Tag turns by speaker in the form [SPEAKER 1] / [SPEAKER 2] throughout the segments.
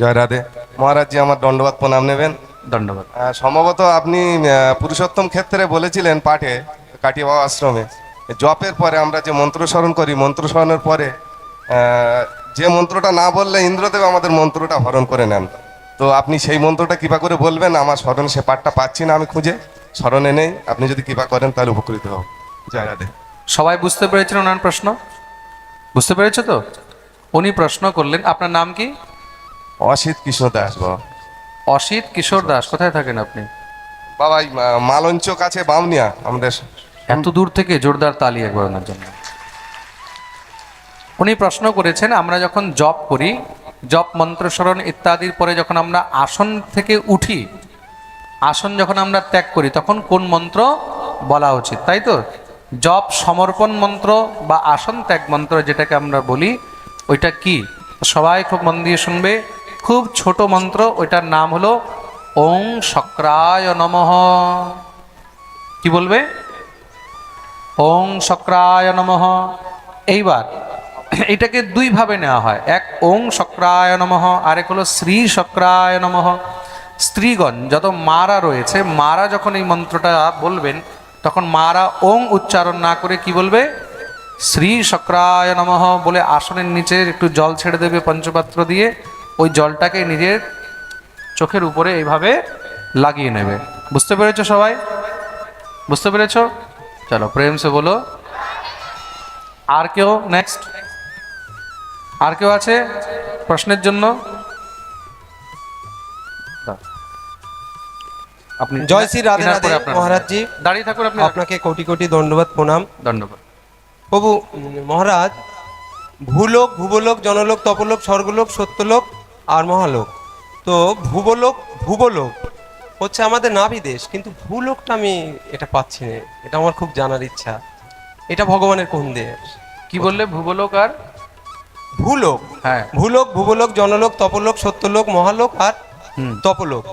[SPEAKER 1] জয় রাধে। মহারাজ মহারাজজি আমার দণ্ডবাদ প্রণাম নেবেন।
[SPEAKER 2] ধন্যবাদ
[SPEAKER 1] আহ, সম্ভবত আপনি পুরুষোত্তম ক্ষেত্রে বলেছিলেন পাঠে কাটিবাবা আশ্রমে জপের পরে আমরা যে মন্ত্র স্মরণ করি মন্ত্র স্মরণের পরে যে মন্ত্রটা না বললে ইন্দ্রদেব আমাদের মন্ত্রটা হরণ করে নেন। তো আপনি সেই মন্ত্রটা কৃপা করে বলবেন আমার স্মরণ সে পাঠটা পাচ্ছি না আমি খুঁজে স্মরণে নেই আপনি যদি কৃপা করেন তাহলে উপকৃত হব। জয় রাধে।
[SPEAKER 2] সবাই বুঝতে পেরেছেন ওনার প্রশ্ন? বুঝতে পেরেছ তো? উনি প্রশ্ন করলেন আপনার নাম কি?
[SPEAKER 1] অসিত কিশোর দাস বাবা।
[SPEAKER 2] অসিত কিশোর দাস কোথায় থাকেন আপনি?
[SPEAKER 1] বাবা মালঞ্চ কাছে বামনিয়া আমাদের
[SPEAKER 2] এত দূর থেকে জোরদার তালি একবার ওনার জন্য। উনি প্রশ্ন করেছেন আমরা যখন জপ করি জপ মন্ত্রস্মরণ ইত্যাদির পরে যখন আমরা আসন থেকে উঠি আসন যখন আমরা ত্যাগ করি তখন কোন মন্ত্র বলা উচিত তাই তো? জপ সমর্পণ মন্ত্র বা আসন ত্যাগ মন্ত্র যেটাকে আমরা বলি ওইটা কি? সবাই খুব মন দিয়ে শুনবে। খুব ছোট মন্ত্র, ওইটার নাম হলো ওং শক্রায় নমঃ। কি বলবে? ওং শক্রায় নমঃ। এইবার, এটাকে দুইভাবে নেওয়া হয়। এক ওং শক্রায় নমঃ, আরেক হলো শ্রী শক্রায় নমঃ। স্ত্রীগণ, যত মারা রয়েছে, মারা যখন এই মন্ত্রটা বলবেন, তখন মারা ওং উচ্চারণ না করে কি বলবে? শ্রী শক্রায় নমঃ বলে আসনের নিচে একটু জল ছেড়ে দেবে পঞ্চপাত্র দিয়ে। ওই জলটাকে নিজের চোখের উপরে এইভাবে লাগিয়ে নেবে। বুঝতে পেরেছ সবাই? বুঝতে পেরেছ? চলো প্রেম সে বলো। আর কেউ নেক্সট আর কেউ আছে প্রশ্নের জন্য? আপনি
[SPEAKER 3] জয় শ্রী রাধে রাধে। মহারাজজি।
[SPEAKER 2] দাঁড়িয়ে থাকুন আপনি।
[SPEAKER 3] আপনাকে কোটি কোটি দণ্ডবাদ প্রণাম।
[SPEAKER 2] ধন্যবাদ।
[SPEAKER 3] প্রভু মহারাজ ভূলোক ভূবলোক জনলোক তপলোক স্বর্গলোক সত্যলোক আর মহালোক। তো ভূবলোক ভূবলোক হচ্ছে আমাদের নাভি দেশ কিন্তু ভূলোকটা আমি এটা পাচ্ছি না। এটা আমার খুব জানার ইচ্ছা। এটা ভগবানের কোন দেশ?
[SPEAKER 2] কি বললে? ভূগোলক আর?
[SPEAKER 3] ভূলোক।
[SPEAKER 2] হ্যাঁ।
[SPEAKER 3] ভূলোক ভূবলোক জনলোক তপলোক সত্যলোক মহালোক আর
[SPEAKER 2] হুম।
[SPEAKER 3] তপলোক।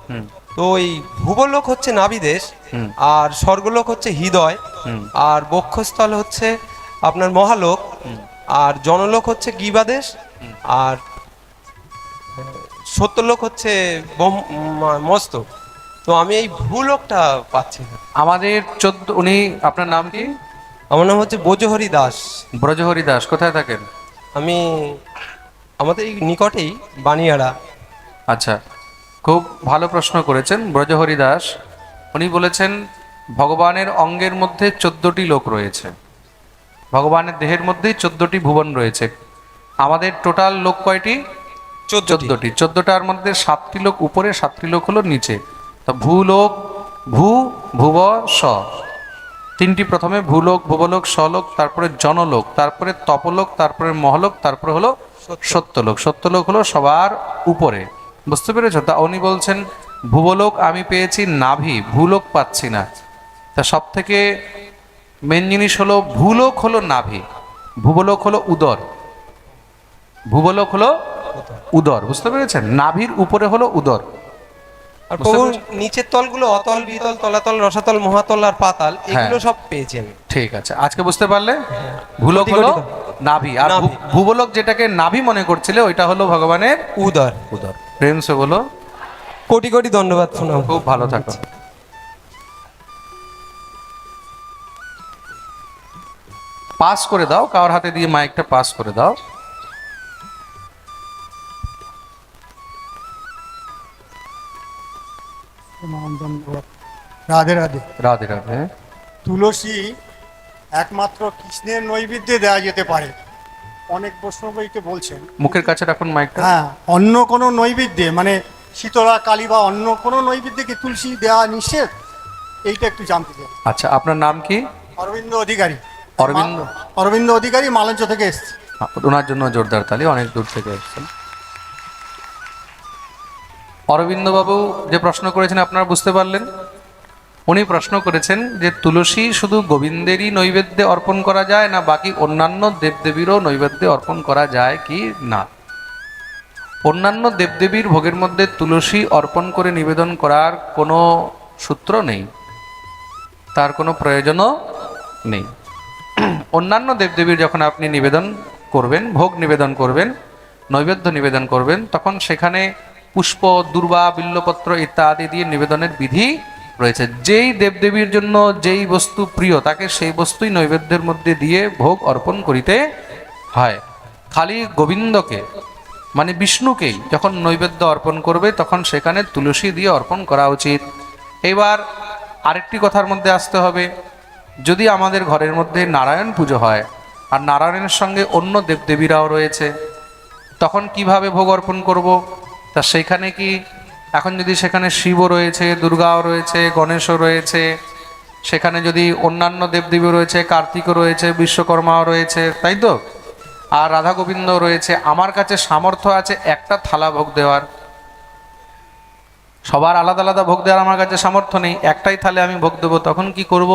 [SPEAKER 3] তো ওই ভূবলোক হচ্ছে নাভিদেশ
[SPEAKER 2] হুম।
[SPEAKER 3] আর স্বর্গলোক হচ্ছে হৃদয় আর বক্ষস্থল হচ্ছে আপনার মহালোক আর জনলোক হচ্ছে গিবাদেশ আর সত্যলোক হচ্ছে বম- ম- মস্তক তো আমি এই ভূলোকটা পাচ্ছি না।
[SPEAKER 2] আমাদের চোদ্দ উনি আপনার নাম কি?
[SPEAKER 3] আমার নাম হচ্ছে ব্রজহরি দাস।
[SPEAKER 2] ব্রজহরি দাস কোথায় থাকেন?
[SPEAKER 3] আমি আমাদের এই নিকটেই বানিয়াড়া।
[SPEAKER 2] আচ্ছা খুব ভালো প্রশ্ন করেছেন ব্রজহরি দাস। উনি বলেছেন ভগবানের অঙ্গের মধ্যে চোদ্দটি লোক রয়েছে। ভগবানের দেহের মধ্যেই চোদ্দটি ভুবন রয়েছে। আমাদের টোটাল লোক কয়টি? চোদ্দটি। চোদ্দটার মধ্যে সাতটি লোক উপরে সাতটি লোক হলো নিচে। তা ভূলোক ভূ ভুব স। তিনটি প্রথমে ভূলোক ভুবলোক সলোক তারপরে জনলোক তারপরে তপলোক তারপরে মহলোক তারপরে হলো সত্যলোক। সত্যলোক। হলো সবার উপরে। বুঝতে পেরেছ? তা উনি বলছেন ভুবলোক আমি পেয়েছি নাভি ভূলোক পাচ্ছি না। তা সব থেকে মেন জিনিস হলো ভূলোক হলো নাভি ভূবলোক হলো উদর ভূবলোক হলো উদর বুঝতে পেরেছেন? নাভির উপরে হলো উদর।
[SPEAKER 3] আর নিচের তলগুলো অতল বিতল তলাতল রসাতল মহাতল আর পাতাল এগুলো সব পেয়েছি আমি
[SPEAKER 2] ঠিক আছে। আজকে বুঝতে পারলে? ভূলোক হলো নাভি। আর
[SPEAKER 3] নাভি।
[SPEAKER 2] যেটাকে নাভি মনে করছিলে ওইটা হলো ভগবানের
[SPEAKER 3] উদর।
[SPEAKER 2] উদর। প্রেম সে বলো।
[SPEAKER 3] কোটি কোটি ধন্যবাদ প্রণাম
[SPEAKER 2] খুব ভালো থাকো। পাস করে দাও। কার হাতে দিয়ে মাইকটা পাস করে দাও?
[SPEAKER 4] ধন্যবাদ। রাধে রাধে।
[SPEAKER 2] রাধে রাধে।
[SPEAKER 4] তুলসী একমাত্র কৃষ্ণের নৈবেদ্যে দেওয়া যেতে পারে। অনেক বৈষ্ণবইকে বলছেন।
[SPEAKER 2] মুখের কাছে রাখুন মাইকটা।
[SPEAKER 4] হ্যাঁ অন্য কোনো নৈবেদ্যে মানে শীতলা কালী বা অন্য কোনো নৈবেদ্যে কি তুলসী দেওয়া নিষেধ? এইটা একটু জানতে চাই।
[SPEAKER 2] আচ্ছা আপনার নাম কি?
[SPEAKER 4] অরবিন্দ অধিকারী।
[SPEAKER 2] অরবিন্দ?
[SPEAKER 4] অরবিন্দ অধিকারী মালঞ্চ থেকে এসছে।
[SPEAKER 2] ওনার জন্য জোরদার তালি অনেক দূর থেকে এসেছেন। অরবিন্দ বাবু যে প্রশ্ন করেছেন আপনারা বুঝতে পারলেন। উনি প্রশ্ন করেছেন যে তুলসী শুধু গোবিন্দেরই নৈবেদ্যে অর্পণ করা যায় না, বাকি অন্যান্য দেবদেবীরও নৈবেদ্যে অর্পণ করা যায় কি না? অন্যান্য দেবদেবীর ভোগের মধ্যে তুলসী অর্পণ করে নিবেদন করার কোনো সূত্র নেই। তার কোনো প্রয়োজনও নেই। অন্যান্য দেবদেবীর যখন আপনি নিবেদন করবেন, ভোগ নিবেদন করবেন, নৈবেদ্য নিবেদন করবেন, তখন সেখানে পুষ্প, দুর্বা, বিল্লপত্র ইত্যাদি দিয়ে নিবেদনের বিধি রয়েছে। যেই দেবদেবীর জন্য যেই বস্তু প্রিয়, তাকে সেই বস্তুই নৈবেদ্যের মধ্যে দিয়ে ভোগ অর্পণ করিতে হয়। খালি গোবিন্দকে মানে বিষ্ণুকেই যখন নৈবেদ্য অর্পণ করবে, তখন সেখানে তুলসী দিয়ে অর্পণ করা উচিত। এবার আরেকটি কথার মধ্যে আসতে হবে। যদি আমাদের ঘরের মধ্যে নারায়ণ পুজো হয়, আর নারায়ণের সঙ্গে অন্য দেবদেবীরাও রয়েছে, তখন কীভাবে ভোগ অর্পণ করব? তা সেইখানে কি, এখন যদি সেখানে শিবও রয়েছে, দুর্গাও রয়েছে, গণেশও রয়েছে, সেখানে যদি অন্যান্য দেবদেবী রয়েছে, কার্তিকও রয়েছে, বিশ্বকর্মাও রয়েছে, তাই তো? আর রাধা গোবিন্দ রয়েছে, আমার কাছে সামর্থ্য আছে একটা থালা ভোগ দেওয়ার। সবার আলাদা আলাদা ভোগ দেওয়ার আমার কাছে সামর্থ্য নেই, একটাই থালে আমি ভোগ দেবো, তখন কি করব?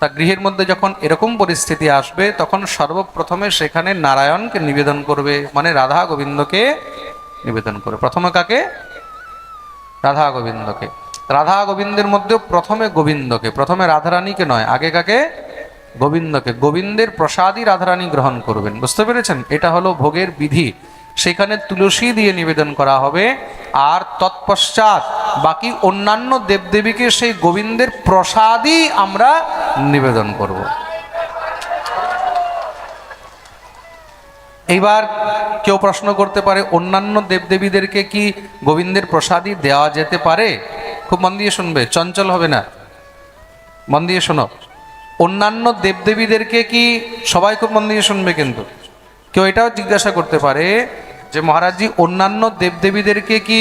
[SPEAKER 2] তা গৃহের মধ্যে যখন এরকম পরিস্থিতি আসবে, তখন সর্বপ্রথমে সেখানে নারায়ণকে নিবেদন করবে মানে রাধা গোবিন্দকে নিবেদন করবে প্রথমে কাকে? রাধা গোবিন্দকে। রাধা গোবিন্দের মধ্যে প্রথমে গোবিন্দকে, প্রথমে রাধারানীকে নয়, আগে কাকে? গোবিন্দকে। গোবিন্দের প্রসাদই রাধারানী গ্রহণ করবেন। বুঝতে পেরেছেন? এটা হলো ভোগের বিধি। সেখানে তুলসী দিয়ে নিবেদন করা হবে। আর তৎপশ্চাৎ বাকি অন্যান্য দেবদেবীকে সেই গোবিন্দের প্রসাদই আমরা নিবেদন করব। এইবার কেউ প্রশ্ন করতে পারে, অন্যান্য দেবদেবীদেরকে কি গোবিন্দের প্রসাদই দেওয়া যেতে পারে? খুব মন দিয়ে শুনবে, চঞ্চল হবে না। মন দিয়ে শোনো, অন্যান্য দেবদেবীদেরকে কি সবাই খুব মন দিয়ে শুনবে কিন্তু? কেউ এটাও জিজ্ঞাসা করতে পারে যে মহারাজজি, অন্যান্য দেবদেবীদেরকে কি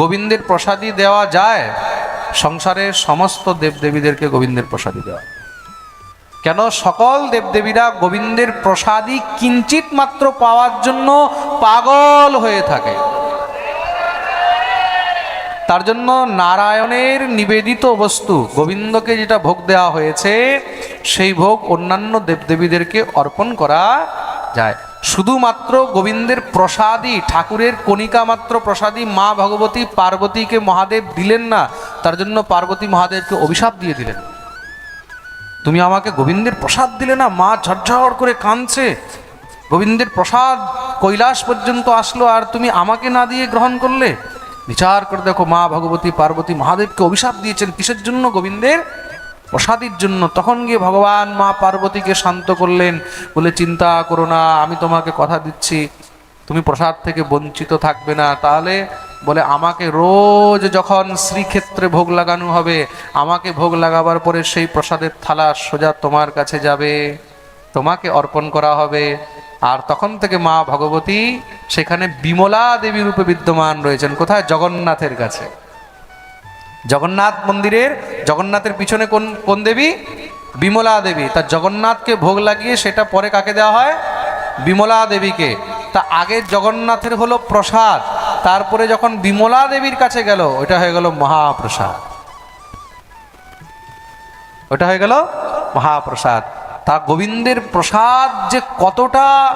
[SPEAKER 2] গোবিন্দের প্রসাদই দেওয়া যায়? সংসারের সমস্ত দেবদেবীদেরকে গোবিন্দের প্রসাদই দেওয়া কেন সকল দেবদেবীরা গোবিন্দের প্রসাদই কিঞ্চিত মাত্র পাওয়ার জন্য পাগল হয়ে থাকে। তার জন্য নারায়ণের নিবেদিত বস্তু, গোবিন্দকে যেটা ভোগ দেওয়া হয়েছে, সেই ভোগ অন্যান্য দেবদেবীদেরকে অর্পণ করা যায়। শুধুমাত্র গোবিন্দের প্রসাদই, ঠাকুরের কণিকা মাত্র প্রসাদই মা ভগবতী, পার্বতীকে মহাদেব দিলেন না, তার জন্য পার্বতী মহাদেবকে অভিশাপ দিয়ে দিলেন। তুমি আমাকে গোবিন্দের প্রসাদ দিলে না? মা ঝরঝর করে কাঁদছে। গোবিন্দের প্রসাদ কৈলাস পর্যন্ত আসলো, আর তুমি আমাকে না দিয়ে গ্রহণ করলে? বিচার করে দেখো, মা ভগবতী পার্বতী মহাদেবকে অভিশাপ দিয়েছেন। কিসের জন্য? গোবিন্দের প্রসাদির জন্য। তখন গিয়ে ভগবান মা পার্বতীকে শান্ত করলেন। বলে, চিন্তা করো না, আমি তোমাকে কথা দিচ্ছি। তুমি প্রসাদ থেকে বঞ্চিত থাকবে না। তাহলে বলে, আমাকে রোজ যখন শ্রীক্ষেত্রে ভোগ লাগানো হবে, আমাকে ভোগ লাগাবার পরে সেই প্রসাদের থালা সোজা তোমার কাছে যাবে। তোমাকে অর্পণ করা হবে। আর তখন থেকে মা ভগবতী সেখানে বিমলা দেবী রূপে বিদ্যমান রয়েছেন। কোথায়? জগন্নাথের কাছে। জগন্নাথ মন্দিরের, জগন্নাথের পিছনে কোন কোন দেবী? বিমলা দেবী। তার জগন্নাথকে ভোগ লাগিয়ে সেটা পরে কাকে দেওয়া হয়? বিমলা দেবীকে। তা আগে জগন্নাথের হলো প্রসাদ, তারপরে যখন বিমলা দেবীর কাছে গেল, ওটা হয়ে গেল মহাপ্রসাদ। ওটা হয়ে গেল মহাপ্রসাদ। তা গোবিন্দের প্রসাদ যে কতটা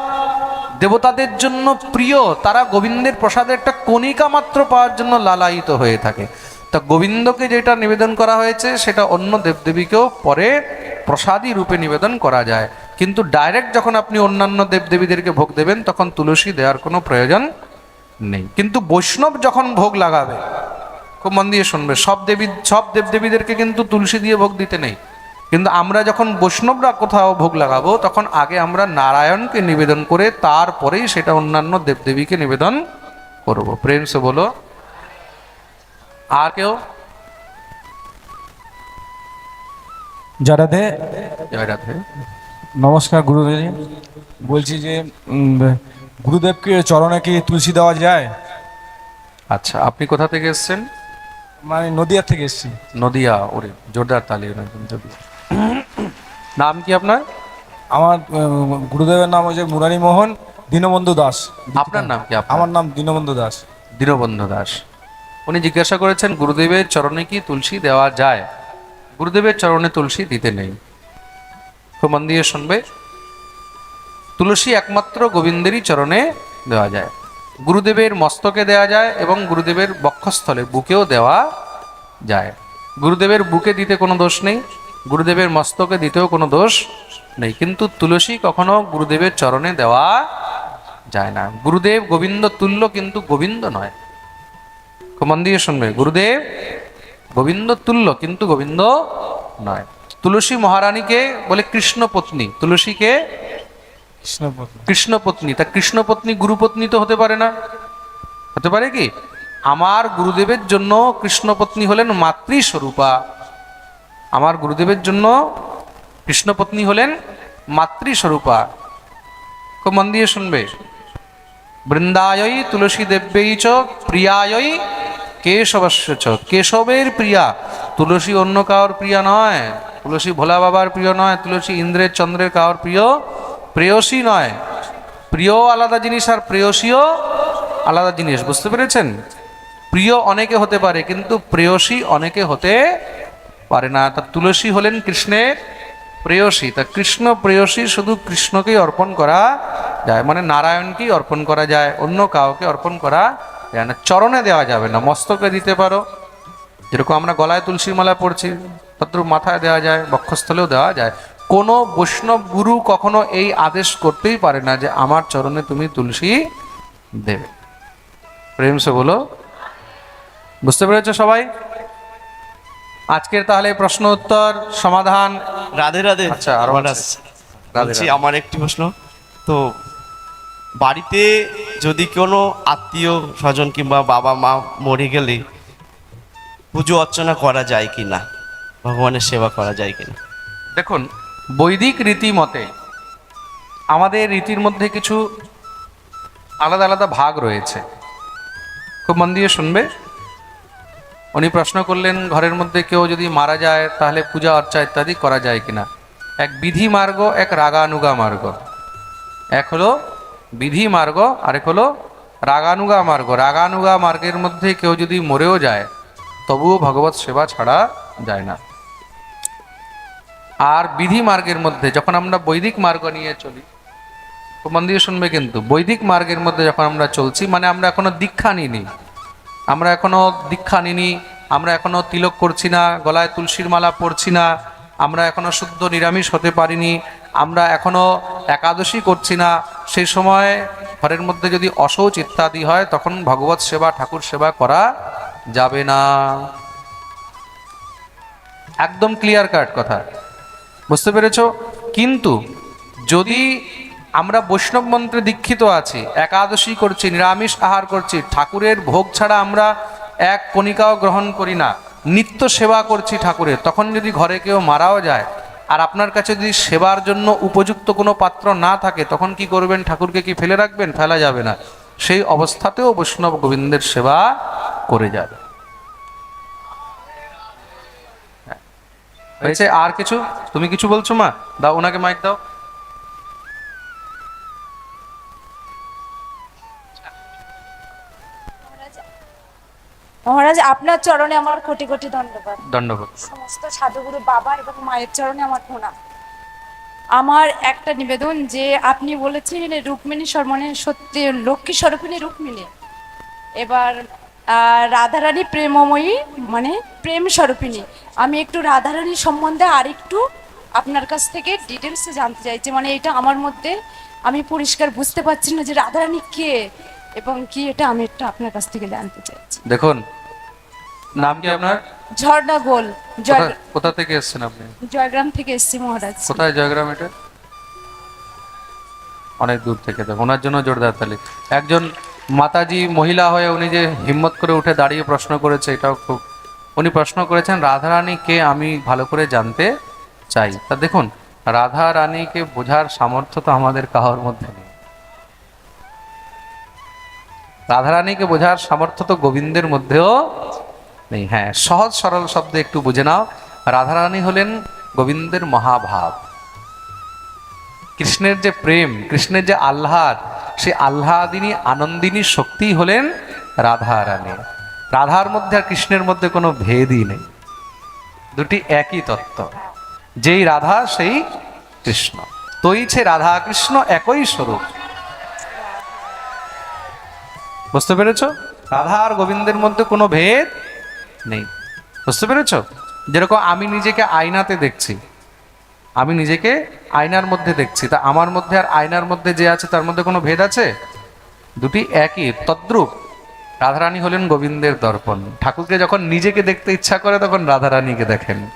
[SPEAKER 2] দেবতাদের জন্য প্রিয়, তারা গোবিন্দের প্রসাদের একটা কণিকা মাত্র পাওয়ার জন্য লালায়িত হয়ে থাকে। তা গোবিন্দকে যেটা নিবেদন করা হয়েছে, সেটা অন্য দেবদেবীকেও পরে প্রসাদী রূপে নিবেদন করা যায়। কিন্তু ডাইরেক্ট যখন আপনি অন্যান্য দেবদেবীদেরকে ভোগ দেবেন তখন তুলসী দেওয়ার কোনো প্রয়োজন নেই। কিন্তু বৈষ্ণব যখন ভোগ লাগাবে খুব মন দিয়ে শুনবে সব দেবী সব দেবদেবীদেরকে কিন্তু তুলসী দিয়ে ভোগ দিতে নেই। কিন্তু আমরা যখন বৈষ্ণবরা কোথাও ভোগ লাগাবো তখন আগে আমরা নারায়ণকে নিবেদন করে তারপরেই সেটা অন্যান্য দেবদেবীকে নিবেদন করব। প্রেম সে বলো আর কেউ?
[SPEAKER 5] যারাতে
[SPEAKER 2] জয় রাধে
[SPEAKER 5] নমস্কার গুরুদেব। বলছি যে গুরুদেবকে চরণে কি তুলসী দেওয়া যায়?
[SPEAKER 2] আচ্ছা আপনি কোথা থেকে এসেছেন?
[SPEAKER 5] মানে নদিয়ার থেকে এসেছি।
[SPEAKER 2] নদিয়া ওরে জোরদার তালি নাম কি আপনার?
[SPEAKER 5] আমার গুরুদেবের নাম হচ্ছে মুরারি মোহন দীনবন্ধু দাস।
[SPEAKER 2] আপনার নাম কি
[SPEAKER 5] আমার নাম দীনবন্ধু দাস।
[SPEAKER 2] দীনবন্ধু দাস। উনি জিজ্ঞাসা করেছেন গুরুদেবের চরণে কি তুলসী দেওয়া যায়? গুরুদেবের চরণে তুলসী দিতে নেই। খুব মন দিয়ে শুনবে। তুলসী একমাত্র গোবিন্দেরই চরণে দেওয়া যায়। গুরুদেবের মস্তকে দেওয়া যায় এবং গুরুদেবের বক্ষস্থলে বুকেও দেওয়া যায়। গুরুদেবের বুকে দিতে কোনো দোষ নেই, গুরুদেবের মস্তকে দিতেও কোনো দোষ নেই। কিন্তু তুলসী কখনো গুরুদেবের চরণে দেওয়া যায় না। গুরুদেব গোবিন্দ তুল্য কিন্তু গোবিন্দ নয়। মন দিয়ে শুনবে, গুরুদেব গোবিন্দ তুল্য কিন্তু গোবিন্দ নয়। তুলসী মহারানীকে বলে কৃষ্ণ পত্নী তুলসীকে?
[SPEAKER 5] কৃষ্ণপতি
[SPEAKER 2] কৃষ্ণ পত্নী তা কৃষ্ণ পত্নী গুরু পত্নী তো হতে পারে না। হতে পারে কি? আমার গুরুদেবের জন্য কৃষ্ণ পত্নী হলেন মাতৃস্বরূপা। আমার গুরুদেবের জন্য কৃষ্ণ পত্নী হলেন মাতৃস্বরূপা। খুব মন দিয়ে শুনবে। বৃন্দায়ই তুলসী দেব্যই চ প্রিয়ায়ই কেশবস্য চ। কেশবের প্রিয়া। তুলসী অন্য কারোর প্রিয়া নয়। তুলসী ভোলা বাবার প্রিয় নয়, তুলসী ইন্দ্রের চন্দ্রের কারোর প্রিয়? প্রেয়সী নয়। প্রিয় আলাদা জিনিস আর প্রেয়সীও আলাদা জিনিস, বুঝতে পেরেছেন? প্রিয় অনেকে হতে পারে, কিন্তু প্রেয়সী অনেকে হতে পারে না। তা তুলসী হলেন কৃষ্ণের প্রেয়সী। তা কৃষ্ণ প্রেয়সী শুধু কৃষ্ণকেই অর্পণ করা যায় মানে নারায়ণকেই অর্পণ করা যায়, অন্য কাউকে অর্পণ করা যায় না। চরণে দেওয়া যাবে না, মস্তকে দিতে পারো। যেরকম আমরা গলায় তুলসী মালা পড়ছি। তদ্রুপ মাথায় দেওয়া যায় বক্ষস্থলেও দেওয়া যায়। কোনো বৈষ্ণব গুরু কখনো এই আদেশ করতেই পারে না যে আমার চরণে তুমি তুলসী দেবে। প্রেম সে বলো বুঝতে পেরেছ সবাই? আজকের তাহলে প্রশ্ন উত্তর সমাধান।
[SPEAKER 6] রাধে রাধে।
[SPEAKER 2] আচ্ছা, আরও
[SPEAKER 6] বলছি। আমার একটি প্রশ্ন। তো বাড়িতে যদি কোনো আত্মীয় স্বজন কিংবা বাবা মা মরে গেলে পুজো অর্চনা করা যায় কি না ভগবানের সেবা করা যায় কিনা?
[SPEAKER 2] দেখুন, বৈদিক রীতি মতে আমাদের রীতির মধ্যে কিছু আলাদা আলাদা ভাগ রয়েছে। খুব মন দিয়ে শুনবে। উনি প্রশ্ন করলেন, ঘরের মধ্যে কেউ যদি মারা যায়, তাহলে পূজা অর্চা ইত্যাদি করা যায় কিনা? এক বিধি মার্গ, এক রাগানুগা মার্গ। এক হলো বিধি মার্গ, আরেক হলো রাগানুগা মার্গ। রাগানুগা মার্গের মধ্যে কেউ যদি মরেও যায়, তবুও ভগবত সেবা ছাড়া যায় না। আর বিধি মার্গের মধ্যে, যখন আমরা বৈদিক মার্গ নিয়ে চলি মন দিয়ে শুনবে কিন্তু, বৈদিক মার্গের মধ্যে যখন আমরা চলছি মানে আমরা এখনও দীক্ষা নিইনি আমরা এখনও দীক্ষা নিনি আমরা এখনও তিলক করছি না, গলায় তুলসীর মালা পরছি না, আমরা এখনও শুদ্ধ নিরামিষ হতে পারিনি, আমরা এখনও একাদশী করছি না। সেই সময় ঘরের মধ্যে যদি অশৌচ ইত্যাদি হয়, তখন ভগবত সেবা, ঠাকুর সেবা করা যাবে না। একদম ক্লিয়ার কাট কথা। বুঝতে পেরেছ? কিন্তু যদি আমরা বৈষ্ণব মন্ত্রে দীক্ষিত আছি, একাদশী করছি, নিরামিষ আহার করছি, ঠাকুরের ভোগ ছাড়া আমরা এক কণিকাও গ্রহণ করি না, নিত্য সেবা করছি ঠাকুরের, তখন যদি ঘরে কেউ মারাও যায়, আর আপনার কাছে যদি সেবার জন্য উপযুক্ত কোনো পাত্র না থাকে, তখন কি করবেন? ঠাকুরকে কি ফেলে রাখবেন? ফেলা যাবে না। সেই অবস্থাতেও বৈষ্ণব গোবিন্দের সেবা করে যাবে। হয়েছে? আর কিছু? তুমি কিছু বলছো মা? দাও ওনাকে মাইক দাও।
[SPEAKER 7] মহারাজ আপনার চরণে আমার কোটি কোটি ধন্যবাদ।
[SPEAKER 2] দণ্ডবোধ
[SPEAKER 7] সমস্ত সাধুগুরু বাবা এবং মায়ের চরণে আমার প্রণাম। আমার একটা নিবেদন যে আপনি বলেছেন রুক্মিণী সর্বনে সত্যি লক্ষ্মী স্বরূপিণী রুক্মিণী। এবার রাধারানী প্রেমময়ী মানে প্রেম স্বরূপিণী। আমি একটু রাধারানী সম্বন্ধে আরেকটু আপনার কাছ থেকে ডিটেলসে জানতে চাইছি। মানে এটা আমার মধ্যে আমি পরিষ্কার বুঝতে পারছি না যে রাধারানী কে এবং কি এটা আমি একটু আপনার কাছ থেকে জানতে চাইছি।
[SPEAKER 2] দেখুন নাম কি আপনার?
[SPEAKER 7] ঝর্ণা গোল জয়
[SPEAKER 2] কোথা- কোথা থেকে এসেছেন আপনি?
[SPEAKER 7] জয়গ্রাম থেকে এসছি মহারাজ।
[SPEAKER 2] কোথায় জয়গ্রাম এটা? অনেক দূর থেকে দেখো ওনার জন্য জোরদার তালি। একজন মাতাজি মহিলা হয়ে উনি যে হিম্মত করে উঠে দাঁড়িয়ে প্রশ্ন করেছে, এটাও খুব উনি প্রশ্ন করেছেন রাধা রানীকে আমি ভালো করে জানতে চাই। তা দেখুন রাধা রানীকে বোঝার সামর্থ্য তো আমাদের কাহোর মধ্যে নেই। রাধা রানীকে বোঝার সামর্থ্য তো গোবিন্দের মধ্যেও নেই। হ্যাঁ সহজ সরল শব্দে একটু বুঝে নাও। রাধারানী হলেন গোবিন্দের মহাভাব। কৃষ্ণের যে প্রেম, কৃষ্ণের যে আহ্লাদ সেই আহ্লাদিনী, আনন্দিনী শক্তি হলেন রাধা রানী রাধার মধ্যে আর কৃষ্ণের মধ্যে কোনো ভেদই নেই। দুটি একই তত্ত্ব। যেই রাধা, সেই কৃষ্ণ। তৈছে রাধা কৃষ্ণ একই স্বরূপ। বুঝতে পেরেছ? রাধা আর গোবিন্দের মধ্যে কোনো ভেদ নেই। বুঝতে পেরেছ? যেরকম আমি নিজেকে আয়নাতে দেখছি আমি নিজেকে আয়নার মধ্যে দেখছি। তা আমার মধ্যে আর আয়নার মধ্যে যে আছে তার মধ্যে কোনো ভেদ আছে? দুটি একই তদ্রূপ। রাধারানী হলেন গোবিন্দের দর্পণ। ঠাকুরকে যখন নিজেকে দেখতে ইচ্ছা করে তখন রাধারানীকে দেখেন।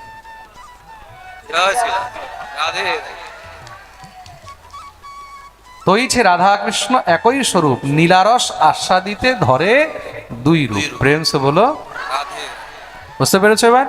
[SPEAKER 2] তৈছে রাধা। কৃষ্ণ একই স্বরূপ নীলারস আস্বাদিতে ধরে দুই রূপ। প্রেম সে বলো। বুঝতে পেরেছ এবার?